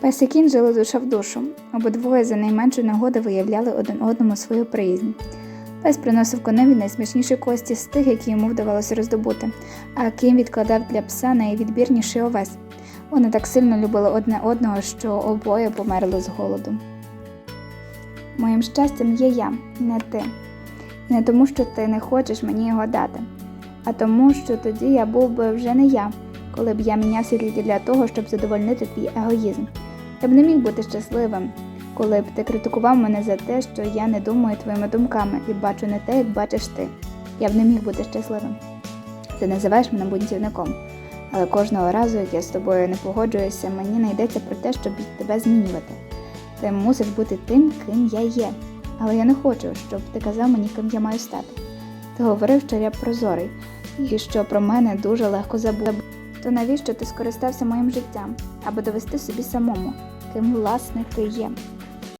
Пес і кінь жили душа в душу. Обидвоє за найменшу нагоди виявляли один одному свою приязнь. Пес приносив коневі найсмачніші кості з тих, які йому вдавалося роздобути, а кінь відкладав для пса найвідбірніший овес. Вони так сильно любили одне одного, що обоє померли з голоду. Моїм щастям є я, не ти. Не тому, що ти не хочеш мені його дати, а тому, що тоді я був би вже не я, коли б я мінявся тільки для того, щоб задовольнити твій егоїзм. Я б не міг бути щасливим, коли б ти критикував мене за те, що я не думаю твоїми думками і бачу не те, як бачиш ти. Я б не міг бути щасливим. Ти називаєш мене бунтівником, але кожного разу, як я з тобою не погоджуюся, мені найдеться про те, щоб тебе змінювати. Ти мусиш бути тим, ким я є. Але я не хочу, щоб ти казав мені, ким я маю стати. Ти говорив, що я прозорий, і що про мене дуже легко забути. То навіщо ти скористався моїм життям, аби довести собі самому, ким власне ти є?